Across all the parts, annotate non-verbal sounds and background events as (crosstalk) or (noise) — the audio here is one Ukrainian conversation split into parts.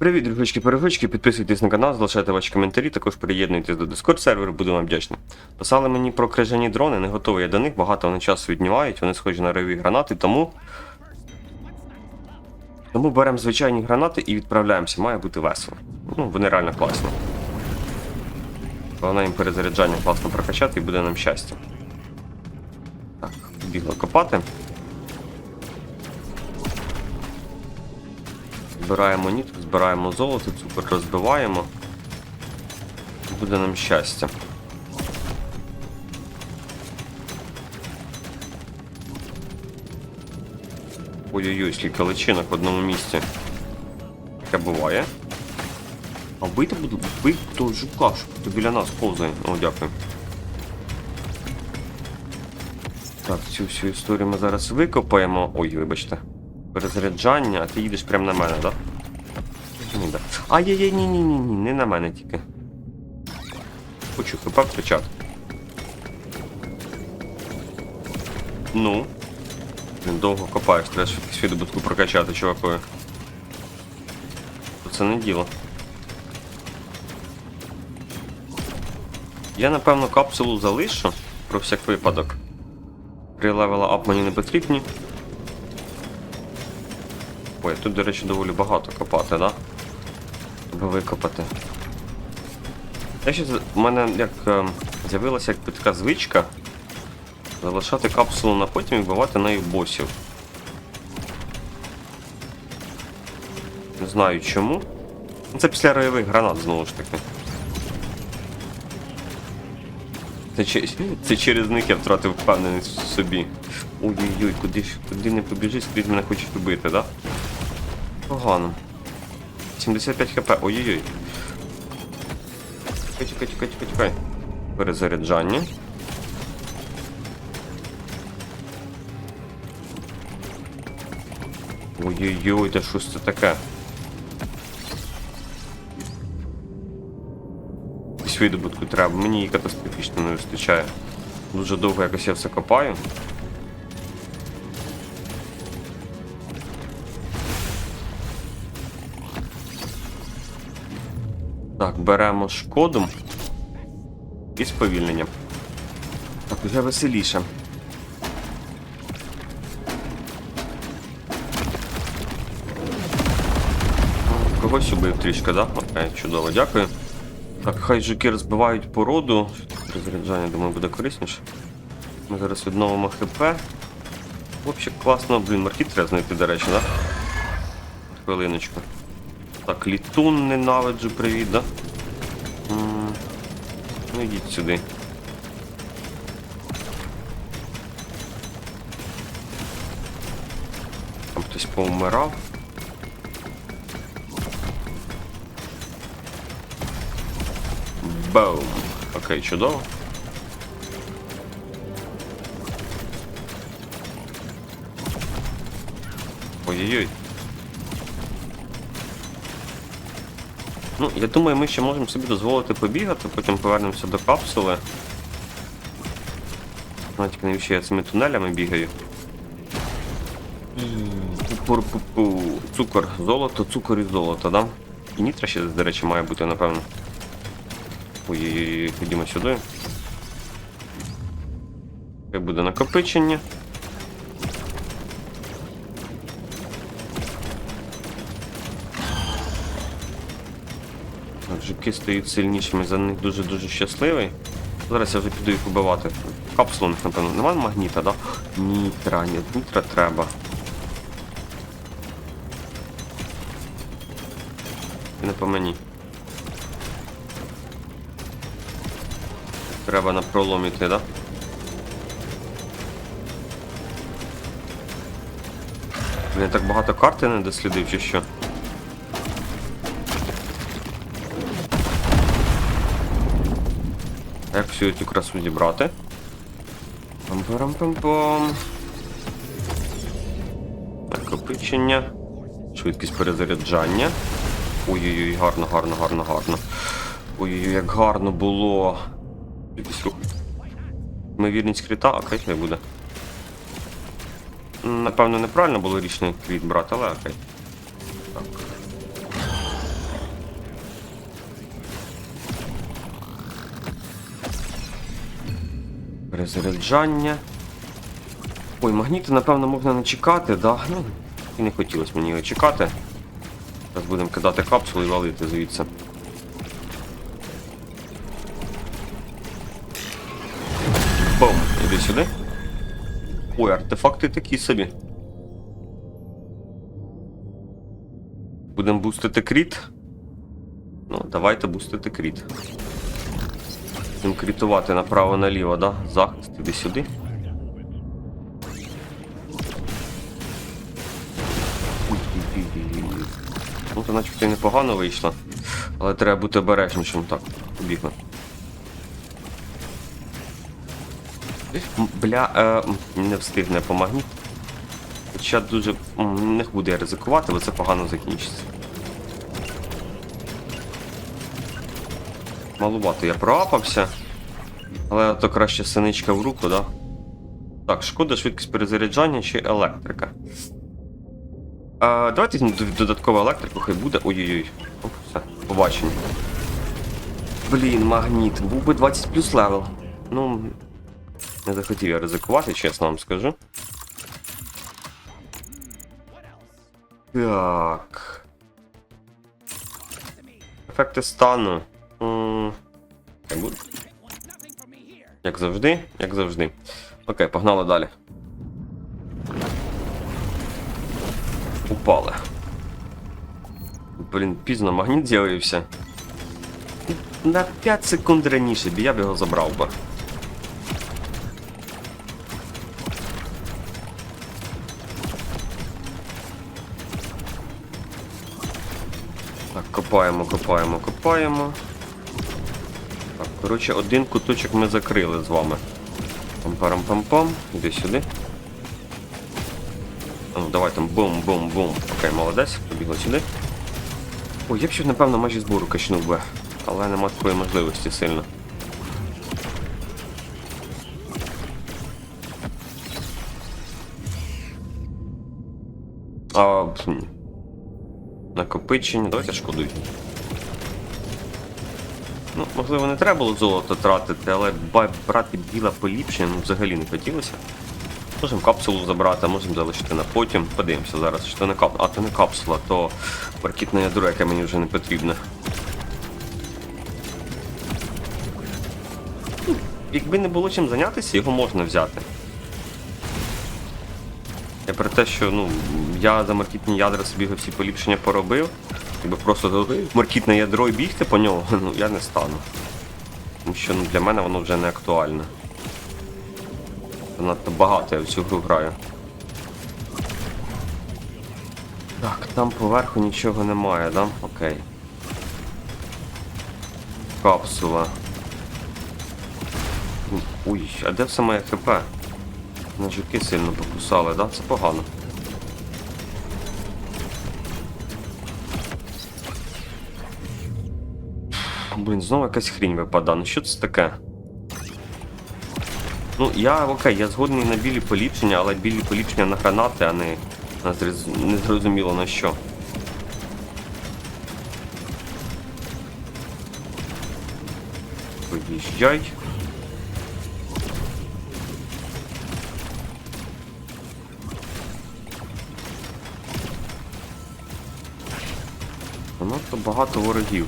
Привіт, дружочки перегочки підписуйтесь на канал, залишайте ваші коментарі, також приєднуйтесь до Discord серверу, буду вам вдячний. Писали мені про крижані дрони, не готовий я до них, багато вони часу віднімають, вони схожі на реві гранати, тому. Тому беремо звичайні гранати і відправляємося, має бути весело. Ну, вони реально класні. Головне їм перезаряджання класно прокачати і буде нам щастя. Так, бігло копати. Збираємо нітку, збираємо золото, цукор розбиваємо. Буде нам щастя. Ой-ой-ой, скільки личинок в одному місці. Таке буває. А вбити буду вбити того жука, що то біля нас повзає. О, дякую. Так, цю всю історію ми зараз викопаємо. Ой, вибачте. Перезаряджання, а ти їдеш прямо на мене, так? Да? Ні, да. Ай-яй-яй, ні-ні-ні, не на мене тільки. Хочу хп втрачати. Ну. Він довго копаєш, треба швидкість видобутку прокачати, чувакою. Це не діло. Я напевно капсулу залишу про всяк випадок. Три левела ап мені не потрібні. Ой, тут, до речі, доволі багато копати, да? Треба викопати. Я ще, у мене як е, з'явилася якби така звичка залишати капсулу на потім і вбивати нею босів. Не знаю чому. Ну, Це після ройових гранат знову ж таки. Це, це через них я втратив впевненість в собі. Ой-ой-ой, куди, ж- куди не побіжи, скрізь мене хочуть вбити, да? Погано. 75 хп, ой-ой-ой. Чекай, чекай, чекай, чекай, чекай. Перезаряджання. Ой-ой-ой, та що це таке? Якусь видобутку треба, мені її катастрофічно не вистачає. Дуже довго якось я все копаю. Так, беремо шкоду і сповільнення. Так, уже веселіше. Когось убив трішки, да? Окей, чудово, дякую. Так, хай жуки розбивають породу. Розряджання, думаю, буде корисніше. Ми зараз відновимо ХП. Взагалі класно, блін, маркіт треба знайти, до речі, да? Хвилиночку. Так, літун ненавиджу, привіт, да? Ну йдіть сюди. Там хтось повмирав. Боум. Окей, чудово. Ой-ой-ой. Ну, я думаю, ми ще можемо собі дозволити побігати, потім повернемося до капсули. Ну, тільки навіщо я цими тунелями бігаю. Пу-пу-пу. Цукор, золото, цукор і золото, да? І нітра ще, до речі, має бути, напевно. Ой-ой-ой, ходімо сюди. Хай буде накопичення. Так, Жуки стають сильнішими, за них дуже-дуже щасливий. Зараз я вже піду їх убивати. Капсулу у них, напевно. Нема магніта, да? Нітра, ні, нітра треба. Не по мені. Треба на пролом іти, да? Блін, так багато карти не дослідив чи що. Як всю цю красу зібрати? Пам-парам-пам-пам. Накопичення. Швидкість перезаряджання. Ой-ой-ой, гарно, гарно, гарно, гарно. Ой-ой-ой, як гарно було. Швидкість руху. Ймовірність крита, окей, не буде. Напевно, неправильно було рішення кріт брати, але окей. Так. Перезаряджання. Ой, магніти, напевно, можна не чекати, да? Ну, і не хотілося мені його чекати. Зараз будемо кидати капсулу і валити звідси. Бум! Іди сюди. Ой, артефакти такі собі. Будемо бустити кріт. Ну, давайте бустити кріт. Будемо крітувати направо-наліво, да? Захист, іди сюди. Ну, то начебто непогано вийшло. Але треба бути обережнішим. Так, побігли. Бля, е, не встигне по магніт. Хоча дуже не буду я ризикувати, бо це погано закінчиться. Малувато я проапався. Але то краще синичка в руку, да? Так, шкода, швидкість перезаряджання чи електрика. А, давайте додаткову електрику, хай буде. Ой-ой-ой. Все, побачення. Блін, магніт. Був би 20 плюс левел. Ну. Не захотів я ризикувати, чесно вам скажу. Так. Ефекти стану. Як завжди, як завжди. Окей, погнали далі. Упали. Блін, пізно магніт з'явився. На 5 секунд раніше, б я б його забрав би. Так, копаємо, копаємо, копаємо. Коротше, один куточок ми закрили з вами. Пам-парам-пам-пам. Іди сюди. Ну, давай там бум-бум-бум. Окей, молодець, побігли сюди. Ой, я б ще, напевно, майже збору качнув би. Але нема такої можливості сильно. А. Накопичення. Давайте шкодуй. Ну, можливо, не треба було золото тратити, але брати біле поліпшення ну, взагалі не хотілося. Можемо капсулу забрати, можемо залишити на потім. Подивимося зараз, що не капсула. А, то не капсула, то паркітне ядро, яке мені вже не потрібне. Ну, Якби не було чим зайнятися, його можна взяти. Я про те, що ну, я за маркітні ядра собі всі поліпшення поробив. Якби просто маркітне ядро і бігти по нього, (laughs) ну я не стану. Тому що ну, для мене воно вже не актуальне. Занадто багато я в цю гру граю. Так, там поверху нічого немає, да? Окей. Капсула. Ой, а де все моє ХП? На жуки сильно покусали, да? Це погано. Блін, знову якась хрінь випадає. Ну що це таке? Ну, я окей, я згодний на білі поліпшення, але білі поліпшення на гранати, а не на зрез- незрозуміло на що. Виїжджай. Багато ворогів.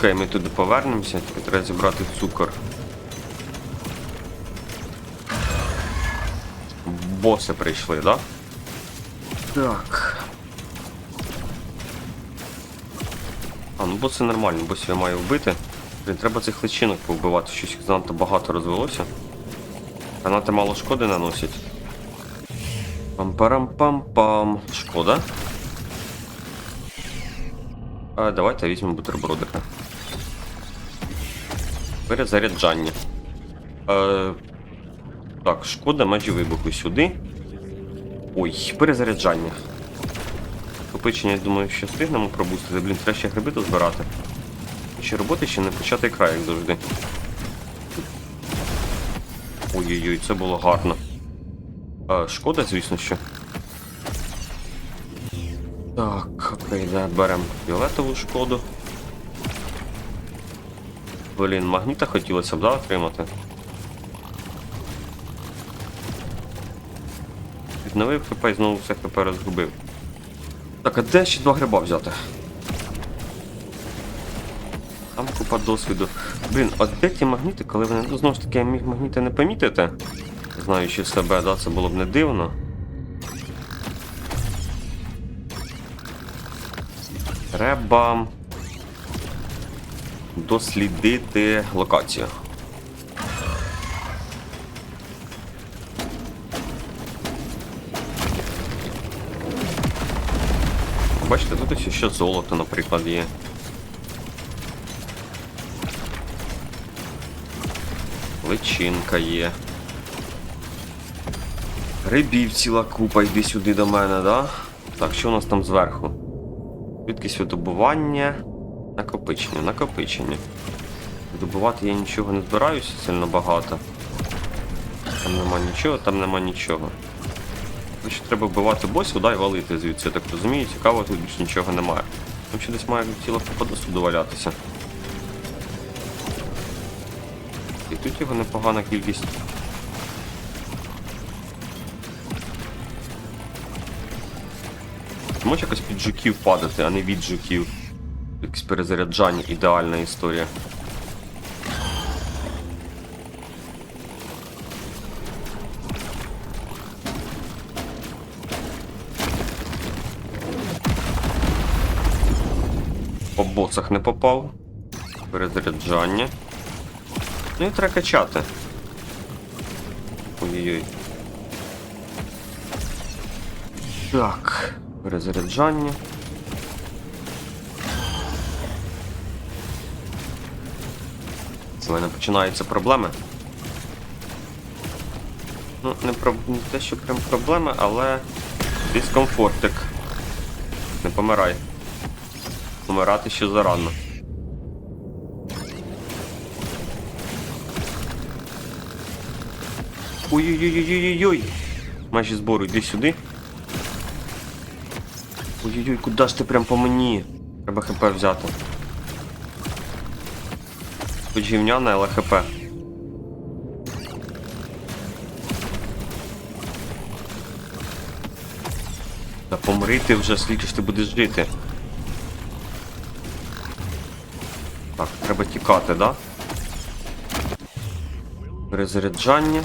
Окей, ми туди повернемося, тільки треба зібрати цукор. Боси прийшли, да? Так. А, ну боси нормально, босів я маю вбити. Блін, треба цих личинок повбивати, щось їх занадто багато розвелося. Гранати мало шкоди наносять. Пам-парам-пам-пам. Шкода. А, давайте візьмемо бутербродика. Перезаряджання. Е, так, шкода межі вибуху сюди. Ой, перезаряджання. Копичення, я думаю, що встигнемо пробустити. Блін, треба ще гриби тут збирати. Ще роботи ще не початий край, як завжди. Ой-ой-ой, це було гарно. Е, шкода, звісно, що. Так, окей, да, беремо фіолетову шкоду. Блін, магніта хотілося б, да, отримати. Відновив хп і знову все хп розгубив. Так, а де ще два гриба взяти? Там купа досвіду. Блін, а де ті магніти, коли вони. Ну, знову ж таки, я міг магніти не помітити. Знаючи себе, да, це було б не дивно. Треба дослідити локацію. Бачите, тут ще золото, наприклад, є. Личинка є. Грибів ціла купа, йди сюди до мене, да? Так, що у нас там зверху? Швидкість видобування. Накопичення, накопичення. Видобувати я нічого не збираюся сильно багато. Там нема нічого, там нема нічого. Короче, треба вбивати босів, да, і валити звідси, я так розумію, цікаво, тут більше нічого немає. Там ще десь має ціла купа досвіду валятися. І тут його непогана кількість. Може якось під жуків падати, а не від жуків. Якесь перезаряджання, ідеальна історія. По боцах не попав. Перезаряджання. Ну і треба качати. Ой-ой-ой. Так, перезаряджання. У мене починаються проблеми. Ну, не, про... не те, що прям проблеми, але дискомфортик. Не помирай. Помирати ще зарано. Ой-ой-ой-ой-ой-ой! Майже збору, йди сюди. Ой-ой-ой, куди ж ти прям по мені? Треба хп взяти. Хоч гівняне, але хп. Та помри ти вже, скільки ж ти будеш жити. Так, треба тікати, да? Перезаряджання.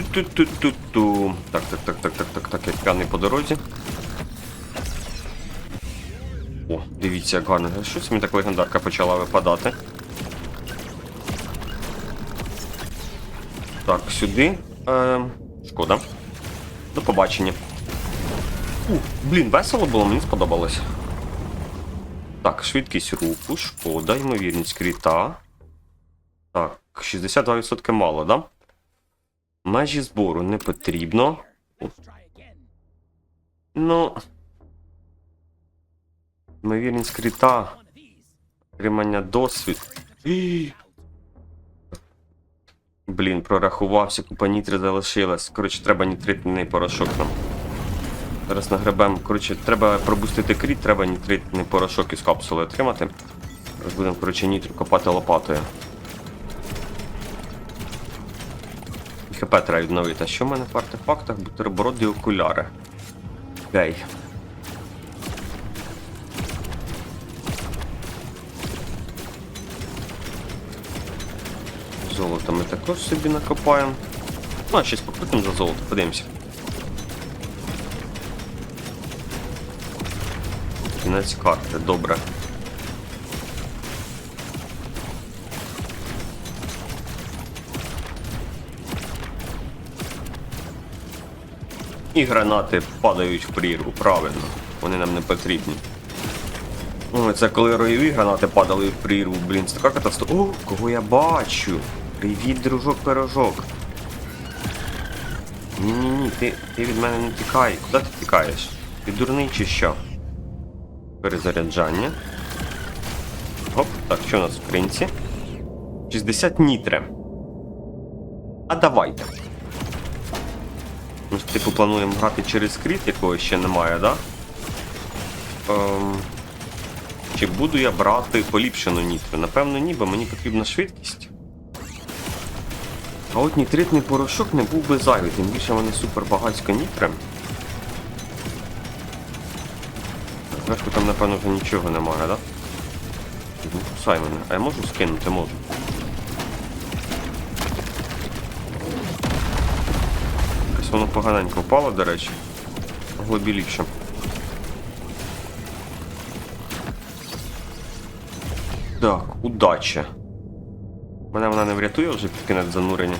Ту-ту-ту-ту-ту. Так, так, так, так, так, так, так, я п'яний по дорозі. О, дивіться, як гарно. Щось мені так легендарка почала випадати. Так, сюди. Е, шкода. До побачення. У, блін, весело було, мені сподобалось. Так, швидкість руху, шкода, ймовірність кріта. Так, 62% мало, да? Межі збору не потрібно. Ну. Ймовірність кріта. Отримання досвід. Блін, прорахувався, купа нітри залишилась. Коротше, треба нітритний порошок нам. Зараз нагребемо. Коротше, треба пробустити кріт, треба нітритний порошок із капсули отримати. Зараз будемо, коротше, нітру копати лопатою. ХП треба відновити. А що в мене в артефактах? Бутерброди і окуляри. Окей. Золото ми також собі накопаємо. Ну, а щось покрутимо за золото, подивимося. Кінець карти, добре. І гранати падають в прірву, правильно. Вони нам не потрібні. О, це коли роєві гранати падали в прірву, блін, це така катастрофа. О, кого я бачу? Привіт, дружок пирожок. Ні-ні-ні, ти, ти від мене не тікай. Куди ти тікаєш? Ти дурний чи що? Перезаряджання. Оп, так, що у нас в скринці? 60 нітре. А давайте. Ми ж типу плануємо грати через скріт, якого ще немає, да? Ем, чи буду я брати поліпшену нітру? Напевно, ні, бо мені потрібна швидкість. А от нітритний порошок не був би зайвий, тим більше мене супер багатсько нітри. Зверху там, напевно, вже нічого немає, да? Ну, кусай мене. А я можу скинути? Можу. Якось воно поганенько впало, до речі. Б ліпше. Так, удача. Мене вона не врятує вже під кінець занурення.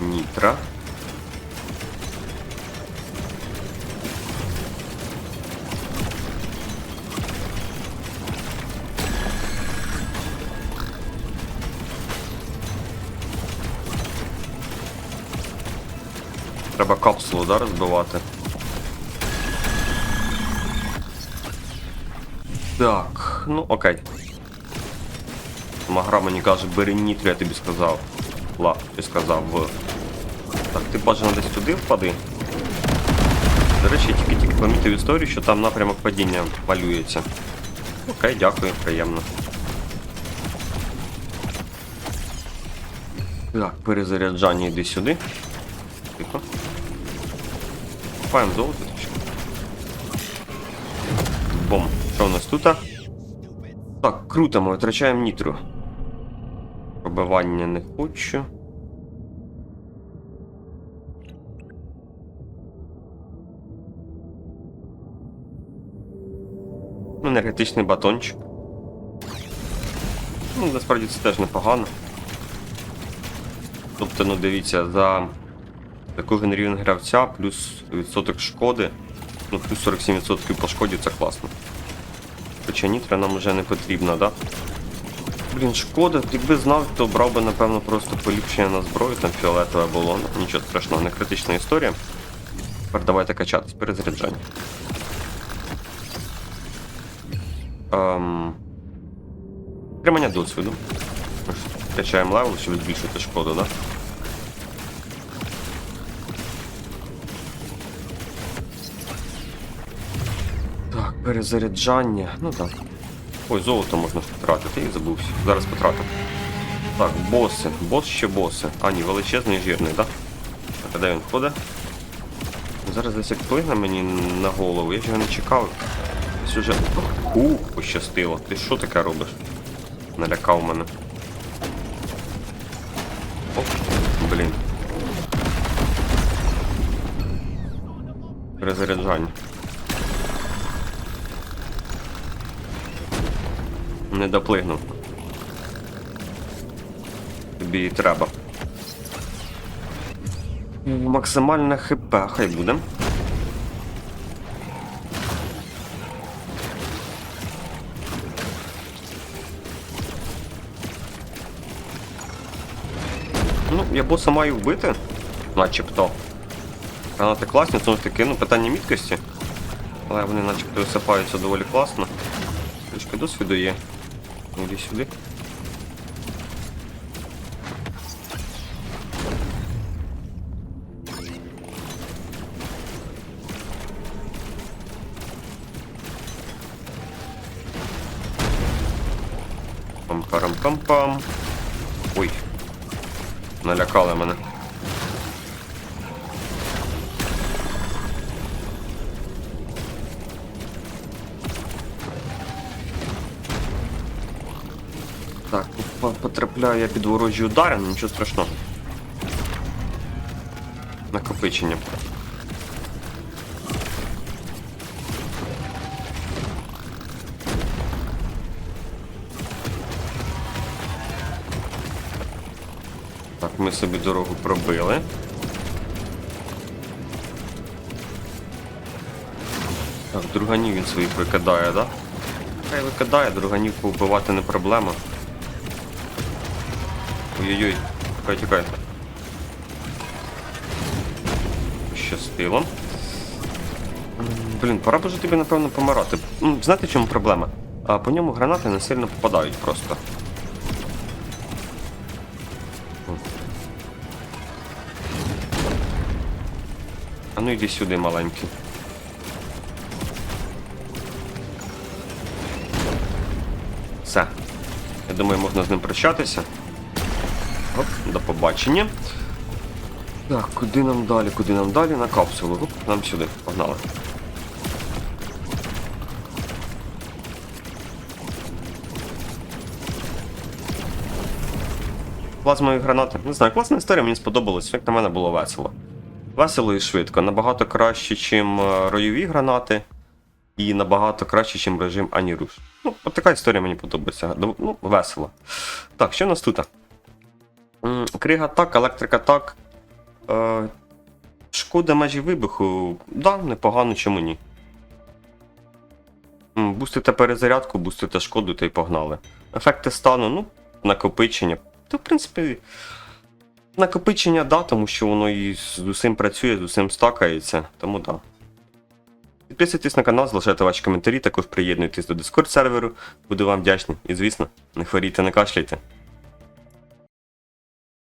Нітра. Треба капсулу, да, розбивати. Так, ну окей. Магра мені каже, бери нітру, я тобі сказав. Ла, ти сказав. в. Так, ти бажано десь туди впади. До речі, я тільки-тільки помітив історію, що там напрямок падіння малюється. Окей, дякую, приємно. Так, перезаряджання йди сюди. Тихо. Купаємо золото. Бом. Що у нас тут? Так, круто, ми витрачаємо нітру. Пробивання не хочу. Ну, Енергетичний батончик. Ну, насправді це теж непогано. Тобто, ну дивіться, за таку генерівну гравця плюс відсоток шкоди. Ну, плюс 47% по шкоді це класно. Хоча нітра нам вже не потрібна, да? Блін, шкода, якби знав, то брав би, напевно, просто поліпшення на зброю, там фіолетове було. Нічого страшного, не критична історія. Тепер давайте качатись, перезаряджання. Ем... Тримання досвіду. Качаємо левел, щоб збільшити шкоду, да? Перезаряджання. Ну так. Ой, золото можна ж потратити, я забувся. Зараз потратив. Так, боси. Бос ще боси. А, ні, величезний жирний, так? А де він ходить? Зараз десь як плигне мені на голову, я ж його не чекав. Десь уже. Ух, пощастило. Ти що таке робиш? Налякав мене. Оп, блін. Перезаряджання. Не доплигнув. Тобі і треба. Максимальне хп, хай буде. Ну, я боса маю вбити, начебто. Гранати класні, тому таки, ну, питання міткості. Але вони начебто висипаються доволі класно. Трішки досвіду є. Іди сюди. Пам-парам-пам-пам. Ой. Налякали мене. Потрапляю я під ворожі удари, ну нічого страшного. Накопичення. Так, ми собі дорогу пробили. Так, друганів він своїх викидає, да? Хай викидає, друганів повбивати не проблема. Ой-ой-ой, тікай, тікай. Щастило. Блін, пора б вже тобі, напевно, помирати. Знаєте, в чому проблема? А по ньому гранати не сильно попадають просто. А ну йди сюди, маленький. Все. Я думаю, можна з ним прощатися. Оп, до побачення. Так, куди нам далі? Куди нам далі? На капсулу. Оп, нам сюди. Погнали. Плазмові гранати. Не знаю, класна історія, мені сподобалось. Як на мене було весело. Весело і швидко. Набагато краще, ніж ройові гранати. І набагато краще, ніж режим Аніруш. Ну, от така історія мені подобається. Ну, весело. Так, що в нас тут? Крига так, електрика так. Е, шкода межі вибуху. Да, непогано, чому ні. Бустите перезарядку, бустите шкоду та й погнали. Ефекти стану, ну, накопичення. Та, в принципі, накопичення, да, тому що воно і з усім працює, з усім стакається, тому да. Підписуйтесь на канал, залишайте ваші коментарі, також приєднуйтесь до Discord серверу. Буду вам вдячний. І звісно, не хворійте, не кашляйте.